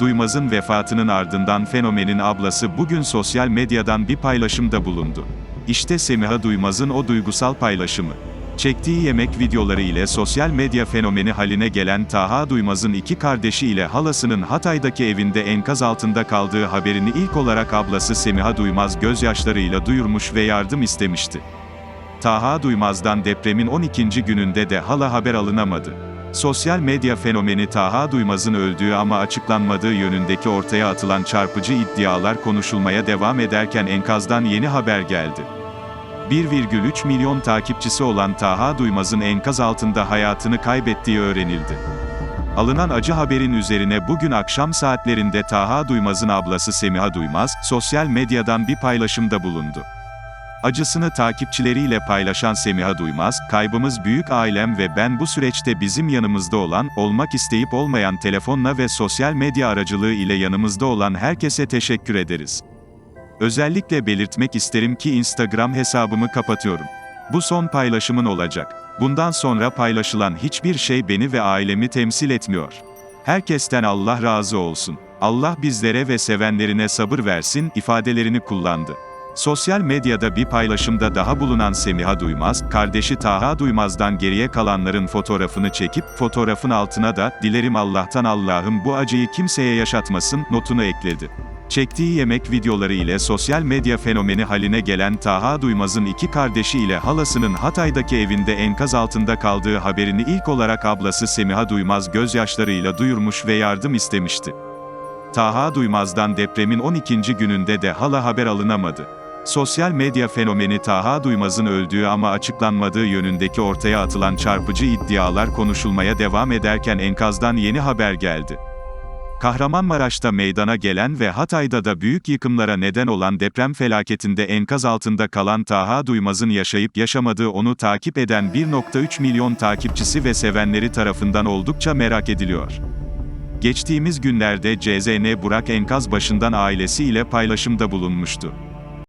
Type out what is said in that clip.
Duymaz'ın vefatının ardından fenomenin ablası bugün sosyal medyadan bir paylaşımda bulundu. İşte Semiha Duymaz'ın o duygusal paylaşımı. Çektiği yemek videoları ile sosyal medya fenomeni haline gelen Taha Duymaz'ın iki kardeşi ile halasının Hatay'daki evinde enkaz altında kaldığı haberini ilk olarak ablası Semiha Duymaz gözyaşlarıyla duyurmuş ve yardım istemişti. Taha Duymaz'dan depremin 12. gününde de hala haber alınamadı. Sosyal medya fenomeni Taha Duymaz'ın öldüğü ama açıklanmadığı yönündeki ortaya atılan çarpıcı iddialar konuşulmaya devam ederken enkazdan yeni haber geldi. 1,3 milyon takipçisi olan Taha Duymaz'ın enkaz altında hayatını kaybettiği öğrenildi. Alınan acı haberin üzerine bugün akşam saatlerinde Taha Duymaz'ın ablası Semiha Duymaz, sosyal medyadan bir paylaşımda bulundu. Acısını takipçileriyle paylaşan Semiha Duymaz, kaybımız büyük ailem ve ben bu süreçte bizim yanımızda olan, olmak isteyip olmayan telefonla ve sosyal medya aracılığı ile yanımızda olan herkese teşekkür ederiz. Özellikle belirtmek isterim ki Instagram hesabımı kapatıyorum. Bu son paylaşımın olacak. Bundan sonra paylaşılan hiçbir şey beni ve ailemi temsil etmiyor. Herkesten Allah razı olsun. Allah bizlere ve sevenlerine sabır versin ifadelerini kullandı. Sosyal medyada bir paylaşımda daha bulunan Semiha Duymaz, kardeşi Taha Duymaz'dan geriye kalanların fotoğrafını çekip, fotoğrafın altına da, dilerim Allah'tan Allah'ım bu acıyı kimseye yaşatmasın, notunu ekledi. Çektiği yemek videoları ile sosyal medya fenomeni haline gelen Taha Duymaz'ın iki kardeşi ile halasının Hatay'daki evinde enkaz altında kaldığı haberini ilk olarak ablası Semiha Duymaz gözyaşlarıyla duyurmuş ve yardım istemişti. Taha Duymaz'dan depremin 12. gününde de hala haber alınamadı. Sosyal medya fenomeni Taha Duymaz'ın öldüğü ama açıklanmadığı yönündeki ortaya atılan çarpıcı iddialar konuşulmaya devam ederken enkazdan yeni haber geldi. Kahramanmaraş'ta meydana gelen ve Hatay'da da büyük yıkımlara neden olan deprem felaketinde enkaz altında kalan Taha Duymaz'ın yaşayıp yaşamadığı onu takip eden 1.3 milyon takipçisi ve sevenleri tarafından oldukça merak ediliyor. Geçtiğimiz günlerde CZN Burak enkaz başından ailesiyle paylaşımda bulunmuştu.